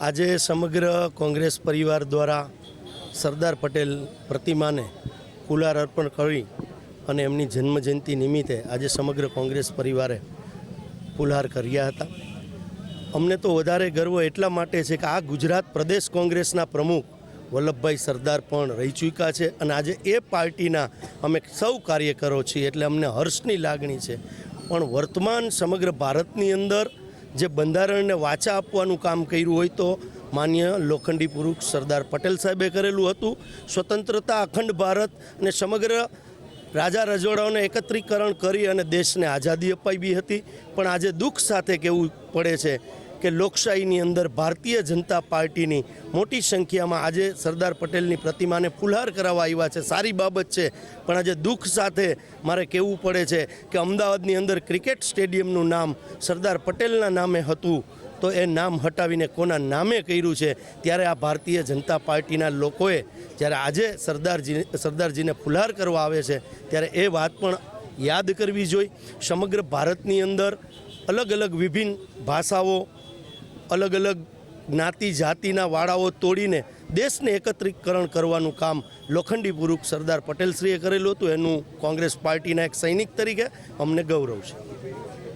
આજે સમગ્ર કોંગ્રેસ પરિવાર દ્વારા સરદાર પટેલ પ્રતિમાને ફુલાર અર્પણ કરી અને એમની જન્મજયંતિ નિમિત્તે આજે સમગ્ર કોંગ્રેસ પરિવારે ફુલહાર કર્યા હતા. અમને તો વધારે ગર્વ એટલા માટે છે કે આ ગુજરાત પ્રદેશ કોંગ્રેસના પ્રમુખ વલ્લભભાઈ સરદાર પણ રહી ચૂક્યા છે અને આજે એ પાર્ટીના અમે સૌ કાર્યકરો છીએ એટલે અમને હર્ષની લાગણી છે. પણ વર્તમાન સમગ્ર ભારતની અંદર જે બંધારણને વાચા આપવાનું કામ કર્યું હોય તો માન્ય લોખંડી પુરુષ સરદાર પટેલ સાહેબે કરેલું હતું. સ્વતંત્રતા, અખંડ ભારત અને સમગ્ર રાજા રજવાડાઓને એકત્રીકરણ કરી અને દેશને આઝાદી અપાવી હતી. પણ આજે દુઃખ સાથે કહેવું પડે છે કે લોકશાહીની અંદર ભારતીય જનતા પાર્ટીની મોટી સંખ્યામાં આજે સરદાર પટેલની પ્રતિમાને ફુલહાર કરાવવા આવ્યા છે. સારી બાબત છે, પણ આજે દુઃખ સાથે મારે કહેવું પડે છે કે અમદાવાદની અંદર ક્રિકેટ સ્ટેડિયમનું નામ સરદાર પટેલના નામે હતું, તો એ નામ હટાવીને કોના નામે કર્યું છે? ત્યારે આ ભારતીય જનતા પાર્ટીના લોકોએ જ્યારે આજે સરદારજી, સરદારજીને ફુલહાર કરવા આવે છે, ત્યારે એ વાત પણ યાદ કરવી જોઈએ. સમગ્ર ભારતની અંદર અલગ અલગ વિભિન્ન ભાષાઓ અલગ અલગ જ્ઞાતિ, જાતિના વાળાઓ તોડીને દેશને એકત્રીકરણ કરવાનું કામ લોખંડી પુરુષ સરદાર પટેલશ્રીએ કરેલું હતું. એનું કોંગ્રેસ પાર્ટીના એક સૈનિક તરીકે અમને ગૌરવ છે.